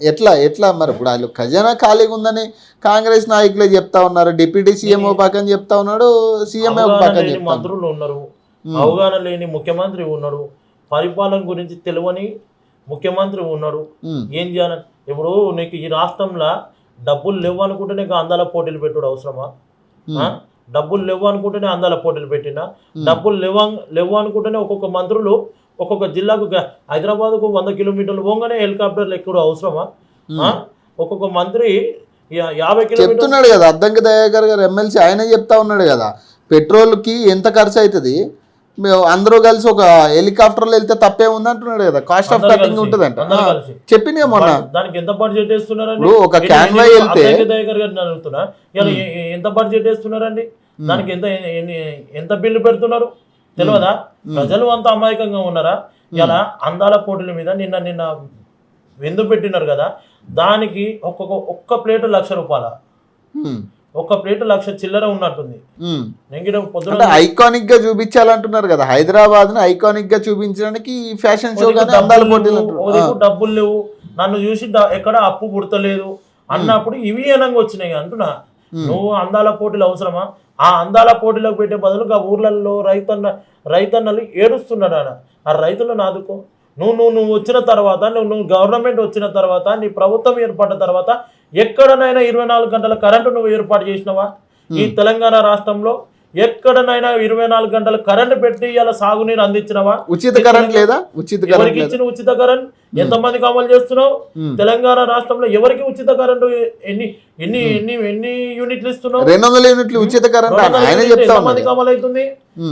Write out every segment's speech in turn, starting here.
ఎట్లా ఎట్లా మరి? ఇప్పుడు వాళ్ళు ఖజానా ఖాళీగా ఉందని కాంగ్రెస్ నాయకులే చెప్తా ఉన్నారు. డిప్యూటీ సీఎం ఓ పక్కన చెప్తా ఉన్నాడు సీఎం పక్కన. మంత్రులు ఉన్నారు. అవగాహన లేని ముఖ్యమంత్రి ఉన్నాడు పరిపాలన గురించి తెలియని ముఖ్యమంత్రి ఉన్నాడు ఏం చేయాలని ఇప్పుడు నీకు ఈ రాష్ట్రంలో డబ్బులు లేవు అనుకుంటే నీకు అందాల పోటీలు పెట్టుడు అవసరమా? డబ్బులు లేవు అనుకుంటేనే అందాల పోటీలు పెట్టినా? డబ్బులు లేవు లేవు అనుకుంటేనే ఒక్కొక్క మంత్రులు ఒక్కొక్క జిల్లాకు హైదరాబాద్కు వంద కిలోమీటర్లు పోగానే హెలికాప్టర్లు ఎక్కడం అవసరమా? ఒక్కొక్క మంత్రి యాభై చెప్తున్నాడు కదా అద్దంకి దయాకర్ గారు ఎమ్మెల్సీ ఆయనే చెప్తా ఉన్నాడు కదా పెట్రోల్కి ఎంత ఖర్చు అవుతుంది అందరూ కలిసి ఒక హెలికాప్టర్లో వెళ్తే తప్పే ఉంది అంటున్నాడు కదా కాస్ట్ ఆఫ్ కటింగ్ ఆ, కలిసి. చెప్పింది మొన్న. దానికి ఎంత బడ్జెట్ వేస్తున్నారండి? ఇప్పుడు ఒక ఎన్ని- వెళ్తే- దయాకర్ గారిని అడుగుతున్నా ఎంత బడ్జెట్ వేస్తున్నారండి? దానికి ఎంత ఎంత బిల్లు పెడుతున్నారు? తెలియదా ప్రజలు అంత అమాయకంగా ఉన్నారా? ఇలా అందాల పోటీల మీద నిన్న నిన్న విందు పెట్టినారు కదా? దానికి ఒక్కొక్క ఒక్క ప్లేట్ లక్ష రూపాయల? ఒక్క ప్లేట్ లక్ష చిల్లర ఉన్నట్టుంది. పొద్దున అంటే ఐకానిక్గా చూపించాలంటున్నారు కదా? హైదరాబాద్ని ఐకానిక్గా చూపించడానికి ఫ్యాషన్ షో డబ్బులు లేవు. నన్ను చూసి ఎక్కడ అప్పు పుడతలేదు. అన్నప్పుడు ఇవి ఏనంగా వచ్చినాయి అంటున్నా. నువ్వు అందాల పోటీలు అవసరమా? ఆ అందాల పోటీలకు పెట్టే బదులు ఆ ఊర్లలో రైతన్న రైతన్నలు ఏడుస్తున్నాడు ఆడ ఆ రైతులను ఆదుకో. నువ్వు నువ్వు నువ్వు వచ్చిన తర్వాత నువ్వు నువ్వు గవర్నమెంట్ వచ్చిన తర్వాత నీ ప్రభుత్వం ఏర్పడిన తర్వాత ఎక్కడనైనా ఇరవై నాలుగు గంటల కరెంటు నువ్వు ఏర్పాటు చేసినావా? ఈ తెలంగాణ రాష్ట్రంలో ఎక్కడనైనా ఇరవై నాలుగు గంటల కరెంటు పెట్టి ఇలా సాగునీరు అందించినవా? ఉచిత కరెంట్ లేదా? ఉచిత ఎవరికి ఇచ్చిన ఉచిత కరెంట్ ఎంతమందికి అమలు చేస్తున్నావు? తెలంగాణ రాష్ట్రంలో ఎవరికి ఉచిత కరెంటు ఎన్ని ఎన్ని ఎన్ని ఎన్ని యూనిట్లు ఇస్తున్నావు? రెండు వందల యూనిట్లు ఉచిత కరెంట్ ఎంతమందికి అమలు అవుతుంది.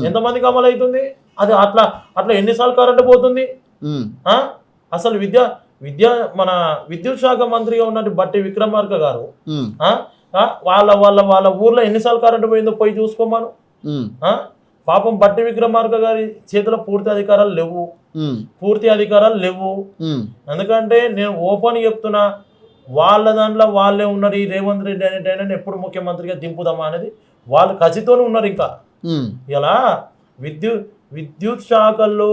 ఎంతమందికి అమలు అవుతుంది? అది అట్లా అట్లా ఎన్నిసార్లు కరెంటు పోతుంది? అసలు విద్యా విద్యా మన విద్యుత్ శాఖ మంత్రిగా ఉన్నట్టు బట్టి విక్రమార్క గారు? వాళ్ళ వాళ్ళ వాళ్ళ ఊర్లో ఎన్నిసార్లు కరెంటు పోయిందో పోయి చూసుకోమాను? పాపం బట్టి విక్రమార్క గారి చేతిలో పూర్తి అధికారాలు లేవు. పూర్తి అధికారాలు లేవు. ఎందుకంటే నేను ఓపెన్ చెప్తున్నా వాళ్ళ దాంట్లో వాళ్ళే ఉన్నారు ఈ రేవంత్ రెడ్డి అనేటైనా ఎప్పుడు ముఖ్యమంత్రిగా దింపుదామా అనేది వాళ్ళు కసితోనే ఉన్నారు ఇంకా. ఇలా విద్యుత్ విద్యుత్ శాఖల్లో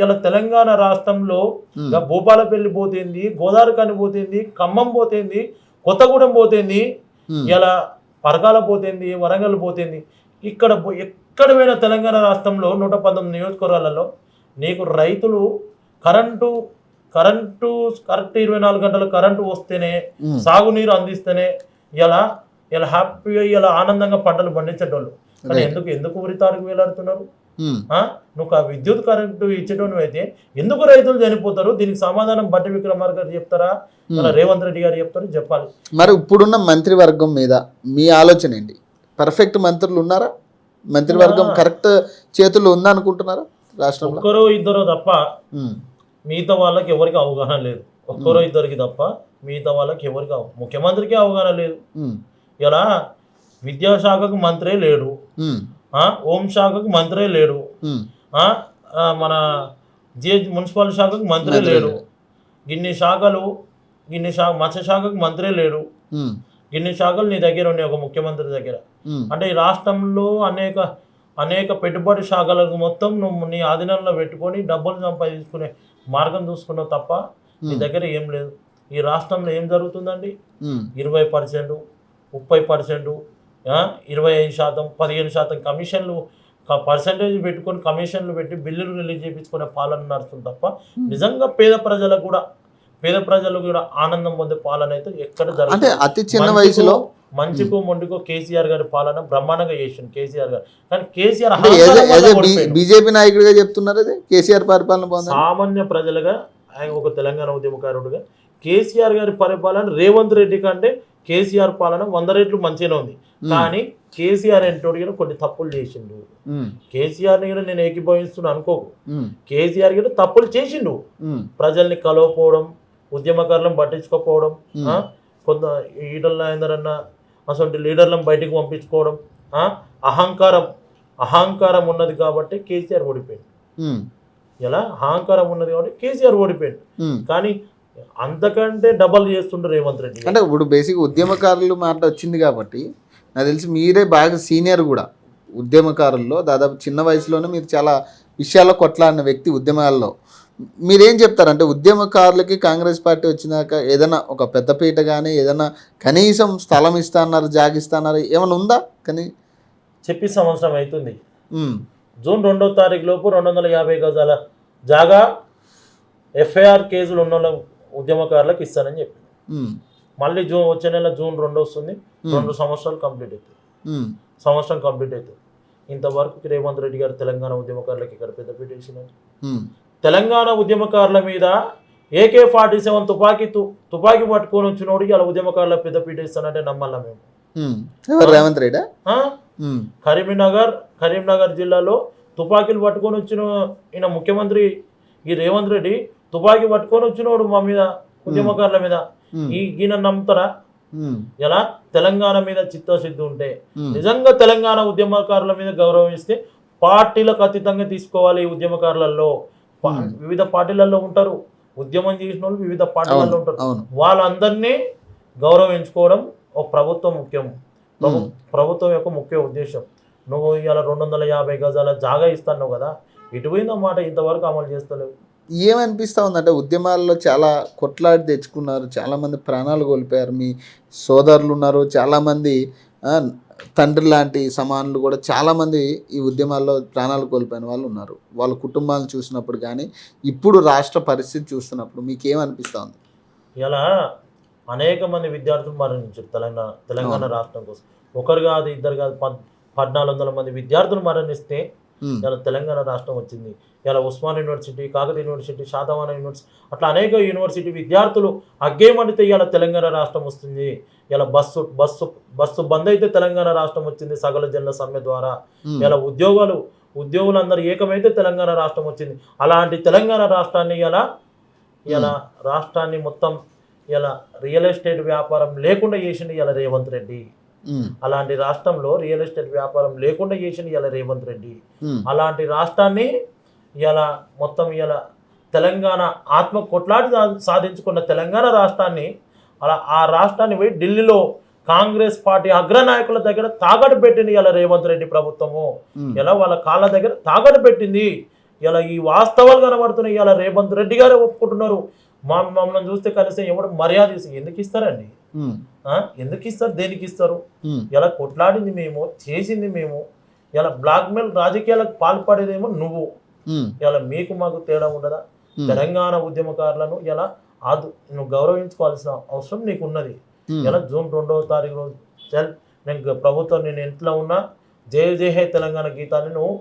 ఇలా తెలంగాణ రాష్ట్రంలో భూపాలపల్లి పోతుంది గోదావరి కని పోతుంది ఖమ్మం పోతుంది కొత్తగూడెం పోతుంది. ఇలా పరకాల పోతుంది వరంగల్ పోతుంది ఇక్కడ ఎక్కడ పోయిన తెలంగాణ రాష్ట్రంలో నూట పంతొమ్మిది నియోజకవర్గాలలో నీకు రైతులు కరెంటు కరెంటు కరెక్ట్ ఇరవై నాలుగు గంటల కరెంటు వస్తేనే. సాగునీరు అందిస్తేనే ఇలా ఇలా హ్యాపీగా ఇలా ఆనందంగా పంటలు పండించేటోళ్ళు కానీ ఎందుకు ఎందుకు ఉరితాడుకు వేలాడుతున్నారు? నువ్వు ఆ విద్యుత్ కరెంటు ఇచ్చేటోను అయితే ఎందుకు రైతులు చనిపోతారు? దీనికి సమాధానం బట్టి విక్రమార్ గారు చెప్తారా? ఇలా రేవంత్ రెడ్డి గారు చెప్తారు చెప్పాలి. మరి ఇప్పుడున్న మంత్రివర్గం మీద మీ ఆలోచన ఏంటి? పర్ఫెక్ట్ మంత్రులు ఉన్నారా? మంత్రివర్గం కరెక్ట్ చేతుల్లో ఉందా అనుకుంటున్నారా రాష్ట్రంలో? ఒక్కరో ఇద్దరో తప్ప ఉమ్, మిగతా వాళ్ళకి ఎవరికి అవగాహన లేదు. ఒక్కరో ఇద్దరికి తప్ప మిగతా వాళ్ళకి ఎవరికి ముఖ్యమంత్రికి అవగాహన లేదు. ఇలా విద్యాశాఖకు మంత్రే లేడు? హోం శాఖకు మంత్రే లేడు మన జే మున్సిపల్ శాఖకు మంత్రి లేడు. ఇన్ని శాఖలు ఇన్ని శాఖ మత్స్య శాఖకు మంత్రే లేడు ఇన్ని శాఖలు నీ దగ్గర ఉన్నాయి ఒక ముఖ్యమంత్రి దగ్గర. అంటే ఈ రాష్ట్రంలో అనేక అనేక పెట్టుబడి శాఖలకు మొత్తం నువ్వు నీ ఆధీనంలో పెట్టుకొని డబ్బులు సంపాదించుకునే మార్గం చూసుకున్నావు తప్ప నీ దగ్గర ఏం లేదు. ఈ రాష్ట్రంలో ఏం జరుగుతుందండి? ఇరవై పర్సెంట్ ముప్పై పర్సెంట్ ఇరవై ఐదు శాతం పదిహేను శాతం కమిషన్లు పర్సంటేజ్ పెట్టుకొని కమిషన్లు పెట్టి బిల్లులు రిలీజ్ చేయించుకునే పాలన నడుస్తుంది తప్ప నిజంగా పేద ప్రజలకు కూడా పేద ప్రజలకు కూడా ఆనందం పొందే పాలన అయితే ఎక్కడ అంటే జరుగుతుంది అతి చిన్న వయసులో మంచికో మొండికో కేసీఆర్ గారి పాలన బ్రహ్మాండంగా చేసిండు కేసీఆర్ గారు. కానీ కేసీఆర్. బీజేపీ నాయకుడిగా చెప్తున్నారు అది కేసీఆర్ పరిపాలన సామాన్య ప్రజలుగా ఆయన ఒక తెలంగాణ ఉద్యమకారుడుగా కేసీఆర్ గారి పరిపాలన రేవంత్ రెడ్డి కంటే కేసీఆర్ పాలన వంద రెట్లు మంచిగానే ఉంది. కానీ కేసీఆర్ ఎంటోడి కొన్ని తప్పులు చేసిండు. ఉమ్, కేసీఆర్ని కూడా నేను ఏకీభవిస్తున్నా అనుకోకు. కేసీఆర్ కూడా తప్పులు చేసిండు. ప్రజల్ని కలవకపోవడం ఉద్యమకారులను పట్టించుకోకపోవడం? కొంత ఈటల నాయందర్ అన్న అసలు లీడర్లను బయటికి పంపించుకోవడం? అహంకారం అహంకారం ఉన్నది కాబట్టి కేసీఆర్ ఓడిపోయింది ఎలా? అహంకారం ఉన్నది కాబట్టి కేసీఆర్ ఓడిపోయింది. కానీ అంతకంటే డబల్ చేస్తుండ్రు రేవంత్ రెడ్డి అంటే ఇప్పుడు బేసిక్ ఉద్యమకారులు మాట వచ్చింది కాబట్టి నాకు తెలిసి మీరే బాగా సీనియర్ కూడా ఉద్యమకారుల్లో దాదాపు చిన్న వయసులోనే మీరు చాలా విషయాల్లో కొట్లాడిన వ్యక్తి ఉద్యమాల్లో. మీరేం చెప్తారంటే ఉద్యమకారులకి కాంగ్రెస్ పార్టీ వచ్చినాక ఏదైనా ఒక పెద్దపీట కానీ ఏదైనా కనీసం స్థలం ఇస్తాన్నారు జాగిస్తాన్నారు ఏమైనా ఉందా? కానీ చెప్పి సంవత్సరం అవుతుంది. జూన్ రెండో తారీఖు లోపు రెండు వందల యాభై గజాల జాగా ఎఫ్ఐఆర్ కేసులు ఉన్న ఉద్యమకారులకు ఇస్తానని చెప్పి. ఉమ్, మళ్ళీ జూన్ వచ్చే నెల జూన్ రెండు వస్తుంది. రెండు సంవత్సరాలు కంప్లీట్ అవుతుంది. సంవత్సరం కంప్లీట్ అవుతుంది. ఇంతవరకు రేవంత్ రెడ్డి గారు తెలంగాణ ఉద్యమకారులకు ఇక్కడ పెద్దపీట వేసినారు తెలంగాణ ఉద్యమకారుల మీద ఏకే ఫార్టీ సెవెన్ తుపాకీ తు తుపాకీ పట్టుకొని వచ్చినోడు ఇలా ఉద్యమకారుల పెద్దపీట ఇస్తానంటే నమ్మాలా మేము. రేవంత్ రెడ్డా? కరీంనగర్ కరీంనగర్ జిల్లాలో తుపాకీలు పట్టుకొని వచ్చిన ఈయన ముఖ్యమంత్రి ఈ రేవంత్ రెడ్డి తుపాకీ పట్టుకొని వచ్చినోడు మా మీద ఉద్యమకారుల మీద. ఈ ఈయన నమ్ముతారా? ఎలా? తెలంగాణ మీద చిత్తశుద్ధి ఉంటే. నిజంగా తెలంగాణ ఉద్యమకారుల మీద గౌరవం ఇస్తే పార్టీలకు అతీతంగా తీసుకోవాలి ఈ ఉద్యమకారులలో. వివిధ పార్టీలలో ఉంటారు. ఉద్యమం చేసిన వాళ్ళు వివిధ పార్టీలలో ఉంటారు. వాళ్ళందరినీ గౌరవించుకోవడం ఒక ప్రభుత్వం ముఖ్యం. ప్రభు ప్రభుత్వం యొక్క ముఖ్య ఉద్దేశం. నువ్వు ఇవాళ రెండు వందల యాభై గజాల జాగా ఇస్తాను కదా. ఇటు పోయిందన్నమాట ఇంతవరకు అమలు చేస్తలేవు. ఏమనిపిస్తా ఉందంటే ఉద్యమాల్లో చాలా కొట్లాడి తెచ్చుకున్నారు చాలామంది ప్రాణాలు కోల్పోయారు. మీ సోదరులు ఉన్నారు చాలామంది తండ్రి లాంటి సమానులు కూడా చాలామంది ఈ ఉద్యమాల్లో ప్రాణాలు కోల్పోయిన వాళ్ళు ఉన్నారు. వాళ్ళ కుటుంబాలను చూసినప్పుడు కానీ ఇప్పుడు రాష్ట్ర పరిస్థితి చూస్తున్నప్పుడు మీకు ఏమనిపిస్తా ఉంది? ఇలా అనేక మంది విద్యార్థులు మరణించారు తెలంగాణ తెలంగాణ రాష్ట్రం కోసం. ఒకరు కాదు ఇద్దరు కాదు పద్ పద్నాలుగు వందల మంది విద్యార్థులు మరణిస్తే ఇలా తెలంగాణ రాష్ట్రం వచ్చింది. ఇలా Osman university Kakatiya university Satavahana university అట్లా అనేక యూనివర్సిటీ విద్యార్థులు అగ్గేమండితే ఇలా తెలంగాణ రాష్ట్రం వస్తుంది. ఇలా బస్సు బస్సు బస్సు బంద్ అయితే తెలంగాణ రాష్ట్రం వచ్చింది సగల జనుల సమ్మె ద్వారా. ఇలా ఉద్యోగాలు ఉద్యోగులందరూ ఏకమైతే తెలంగాణ రాష్ట్రం వచ్చింది. అలాంటి తెలంగాణ రాష్ట్రాన్ని ఇలా ఇలా రాష్ట్రాన్ని మొత్తం ఇలా రియల్ ఎస్టేట్ వ్యాపారం లేకుండా చేసింది ఇలా రేవంత్ రెడ్డి. అలాంటి రాష్ట్రంలో రియల్ ఎస్టేట్ వ్యాపారం లేకుండా చేసింది ఇలా రేవంత్ రెడ్డి. అలాంటి రాష్ట్రాన్ని ఇలా మొత్తం ఇలా తెలంగాణ ఆత్మ కొట్లాడి సా- సాధించుకున్న తెలంగాణ రాష్ట్రాన్ని అలా ఆ రాష్ట్రాన్ని పోయి ఢిల్లీలో కాంగ్రెస్ పార్టీ అగ్రనాయకుల దగ్గర తాగడు పెట్టింది ఇలా రేవంత్ రెడ్డి ప్రభుత్వము. ఇలా వాళ్ళ కాళ్ళ దగ్గర తాగడు పెట్టింది. ఇలా ఈ వాస్తవాలు కనబడుతున్నాయి. ఇలా రేవంత్ రెడ్డి గారే ఒప్పుకుంటున్నారు. మా మమ్మల్ని చూస్తే కనీసం ఎవడు మర్యాద ఎందుకు ఇస్తారండి? ఎందుకు ఇస్తారు? దేనికి ఇస్తారు? ఇలా కొట్లాడింది మేము? చేసింది మేము? ఇలా బ్లాక్మెయిల్ రాజకీయాలకు పాల్పడేదేమో నువ్వు. ఇలా మీకు మాకు తేడా ఉండదా? తెలంగాణ ఉద్యమకారులను ఇలా ఆదు నువ్వు గౌరవించుకోవాల్సిన అవసరం నీకు ఉన్నది ఇలా జూన్ రెండవ తారీఖు రోజు నేను ప్రభుత్వం నేను ఇంట్లో ఉన్నా జయ జయ హే తెలంగాణ గీతాన్ని నువ్వు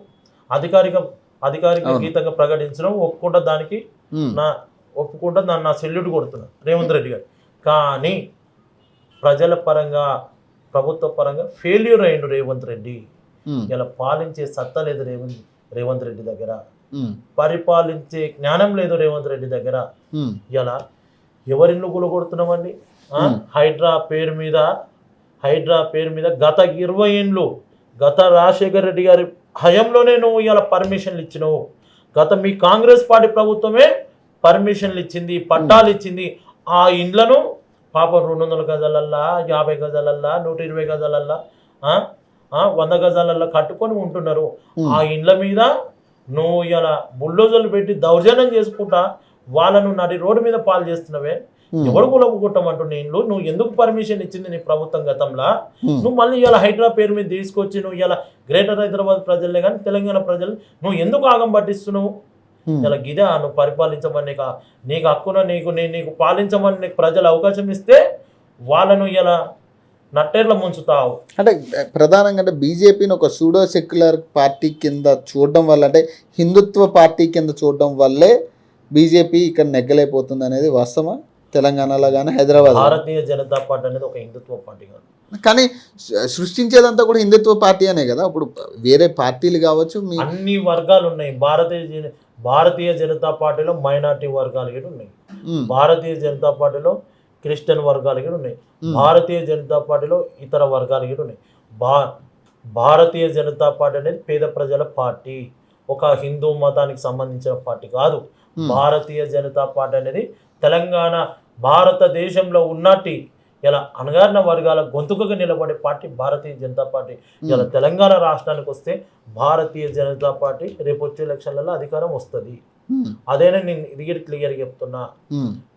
అధికారిక అధికారిక. గీతంగా ప్రకటించడం ఒప్పుకుంటా దానికి నా ఒప్పుకుంటా దాన్ని నా సెల్యూట్ కొడుతున్నా రేవంత్ రెడ్డి గారు. కానీ ప్రజల పరంగా ప్రభుత్వ పరంగా ఫెయిల్యూర్ అయ్యిండు రేవంత్ రెడ్డి. ఇలా పాలించే సత్తా లేదు రేవంత్ రేవంత్ రెడ్డి దగ్గర. పరిపాలించే జ్ఞానం లేదు రేవంత్ రెడ్డి దగ్గర. ఇలా ఎవరిల్లు? Hmm. హైడ్రా పేరు మీద హైడ్రా పేరు మీద గత ఇరవై ఏండ్లు గత రాజశేఖర్ రెడ్డి గారి హయంలోనే నువ్వు ఇలా పర్మిషన్లు ఇచ్చినావు. గత మీ కాంగ్రెస్ పార్టీ ప్రభుత్వమే పర్మిషన్లు ఇచ్చింది పట్టాలు ఇచ్చింది. ఆ ఇండ్లను పాపం రెండు వందల గజాలల్లా యాభై గజాలల్లా నూట ఇరవై గజాలల్లా వంద గజాలల్లా కట్టుకొని ఉంటున్నారు. ఆ ఇండ్ల మీద నువ్వు ఇలా బుల్డోజర్లు పెట్టి దౌర్జన్యం చేసుకుంటా వాళ్ళను నడి రోడ్డు మీద పాలు చేస్తున్నావే. ఎవడు కూలగొట్టమంటున్న ఇండ్లు? నువ్వు ఎందుకు పర్మిషన్ ఇచ్చింది నీ ప్రభుత్వం గతంలో? నువ్వు మళ్ళీ ఇలా హైదరాబాద్ పేరు మీద తీసుకొచ్చి నువ్వు ఇలా గ్రేటర్ హైదరాబాద్ ప్రజలే కానీ తెలంగాణ ప్రజలు నువ్వు ఎందుకు ఆగం పట్టిస్తున్నావు? ఇలా గిదే నువ్వు పరిపాలించమని నీకు నీకు హక్కున నీకు నీ నీకు పాలించమని నీకు ప్రజలు అవకాశం ఇస్తే వాళ్ళను ఇలా నట్టేర్ల ముంచుతావు. అంటే ప్రధానంగా అంటే బీజేపీని ఒక సూడో సెక్యులర్ పార్టీ కింద చూడడం వల్ల అంటే హిందుత్వ పార్టీ కింద చూడడం వల్లే బీజేపీ ఇక్కడ నెగ్గలేకపోతుంది అనేది వాస్తవమా? తెలంగాణలో కానీ హైదరాబాద్ భారతీయ జనతా పార్టీ అనేది ఒక హిందుత్వ పార్టీ కాదు. కానీ సృష్టించేదంతా కూడా హిందుత్వ పార్టీ అనే కదా? ఇప్పుడు వేరే పార్టీలు కావచ్చు అన్ని వర్గాలు ఉన్నాయి. భారతీయ భారతీయ జనతా పార్టీలో మైనార్టీ వర్గాలు కూడా ఉన్నాయి. భారతీయ జనతా పార్టీలో క్రిస్టియన్ వర్గాలు కూడా ఉన్నాయి. భారతీయ జనతా పార్టీలో ఇతర వర్గాలు కూడా ఉన్నాయి. భా భారతీయ జనతా పార్టీ అనేది పేద ప్రజల పార్టీ. ఒక హిందూ మతానికి సంబంధించిన పార్టీ కాదు. భారతీయ జనతా పార్టీ అనేది తెలంగాణ భారతదేశంలో ఉన్నట్టి ఇలా అణగారిన వర్గాల గొంతుకగా నిలబడే పార్టీ భారతీయ జనతా పార్టీ. ఇలా తెలంగాణ రాష్ట్రానికి వస్తే భారతీయ జనతా పార్టీ రేపు వచ్చే ఎలక్షన్లలో అధికారం వస్తుంది. అదేనే నేను ఇది క్లియర్ చెప్తున్నా.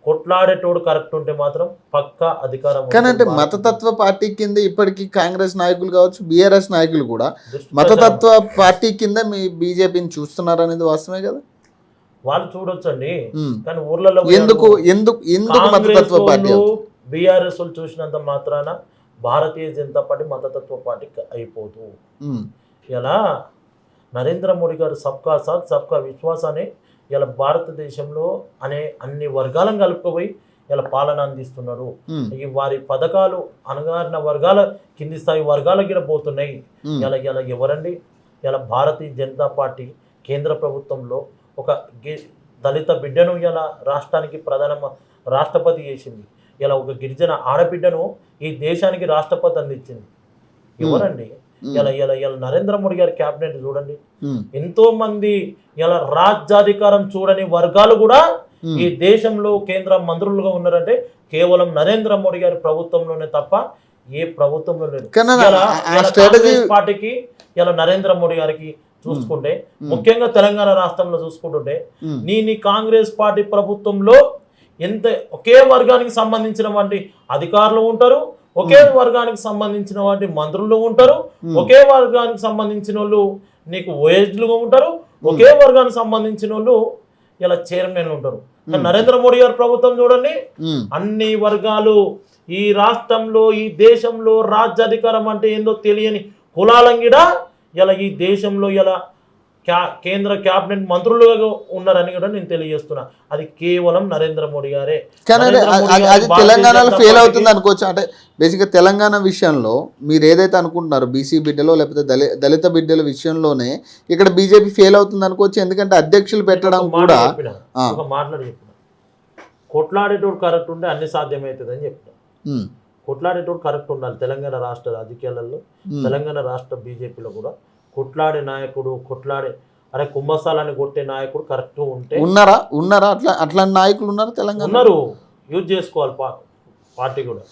కొట్లాడేటోడు కరెక్ట్ ఉంటే మాత్రం పక్కా అధికారం కానీ అంటే. మతతత్వ పార్టీ కింద ఇప్పటికీ కాంగ్రెస్ నాయకులు కావచ్చు బీఆర్ఎస్ నాయకులు కూడా మతతత్వ పార్టీ కింద మీ బీజేపీని చూస్తున్నారు అనేది వాస్తవమే కదా? వాళ్ళు చూడొచ్చండి. కానీ ఊర్లలో ఎందుకు ఎందుకు ఎందుకు మతతత్వ పార్టీ బీఆర్ఎస్ చూసినంత మాత్రాన భారతీయ జనతా పార్టీ మతతత్వ పార్టీ అయిపోదు. ఇలా నరేంద్ర మోడీ గారు సబ్కా సాత్ సబ్కా విశ్వాస్ అని ఇలా భారతదేశంలో అనే అన్ని వర్గాలను కలుపుకుపోయి ఇలా పాలన అందిస్తున్నాడు ఉమ్, ఈ వారి పథకాలు అణగారిన వర్గాల కింది స్థాయి వర్గాలకి ఇలా పోతున్నాయి. ఇలా ఇలా ఎవరండి? ఇలా భారతీయ జనతా పార్టీ కేంద్ర ప్రభుత్వంలో ఒక దళిత బిడ్డను ఇలా రాష్ట్రానికి ప్రధాన రాష్ట్రపతి చేసింది. ఇలా ఒక గిరిజన ఆడబిడ్డను ఈ దేశానికి రాష్ట్రపతి అందించింది. ఎవరండి? ఇలా ఇలా ఇలా నరేంద్ర మోడీ గారి క్యాబినెట్ చూడండి. ఎంతో మంది ఇలా రాజ్యాధికారం చూడని వర్గాలు కూడా. ఈ దేశంలో కేంద్ర మంత్రులుగా ఉన్నారంటే కేవలం నరేంద్ర మోడీ గారి ప్రభుత్వంలోనే తప్ప ఏ ప్రభుత్వంలో లేదు. పార్టీకి ఇలా నరేంద్ర మోడీ గారికి చూసుకుంటే. ముఖ్యంగా తెలంగాణ రాష్ట్రంలో చూసుకుంటుంటే నీ నీ కాంగ్రెస్ పార్టీ ప్రభుత్వంలో ఎంత ఒకే వర్గానికి సంబంధించిన వంటి అధికారులు ఉంటారు ఒకే వర్గానికి సంబంధించిన వంటి మంత్రులు ఉంటారు. ఒకే వర్గానికి సంబంధించిన వాళ్ళు నీకు ఓఎస్లుగా ఉంటారు ఒకే వర్గానికి సంబంధించిన వాళ్ళు ఇలా చైర్మన్లు ఉంటారు. నరేంద్ర మోడీ గారి ప్రభుత్వం చూడండి అన్ని వర్గాలు ఈ రాష్ట్రంలో ఈ దేశంలో రాజ్యాధికారం అంటే ఏందో తెలియని కులాలంగిడ ఇలా ఈ దేశంలో ఇలా క్యా కేంద్ర క్యాబినెట్ మంత్రులుగా ఉన్నారని కూడా నేను తెలియజేస్తున్నా. అది కేవలం నరేంద్ర మోడీ గారే. అది- తెలంగాణలో ఫెయిల్ అవుతుంది అనుకోవచ్చు. అంటే బేసిక్గా తెలంగాణ విషయంలో మీరు ఏదైతే అనుకుంటున్నారో బీసీ బిడ్డలో లేకపోతే దళి దళిత బిడ్డల విషయంలోనే ఇక్కడ బీజేపీ ఫెయిల్ అవుతుంది అనుకోవచ్చు. ఎందుకంటే అధ్యక్షులు పెట్టడం కూడా మాట్లాడి చెప్పిన. కొట్లాడేటోడు కరెక్ట్ ఉంటే అన్ని సాధ్యమవుతుంది అని చెప్పిన కొట్లాడేటోడు కరెక్ట్ ఉండాలి తెలంగాణ రాష్ట్ర రాజకీయాలలో తెలంగాణ రాష్ట్ర బీజేపీలో కూడా. కొట్లాడే నాయకుడు కొట్లాడే అరే కుంభస్థలాన్ని కొట్టే నాయకుడు కరెక్ట్ ఉంటే ఉన్నారా? ఉన్నారా? అట్లా అట్లాంటి నాయకులు ఉన్నారా తెలంగాణ ఉన్నారు. యూజ్ చేసుకోవాలి పార్టీ కూడా.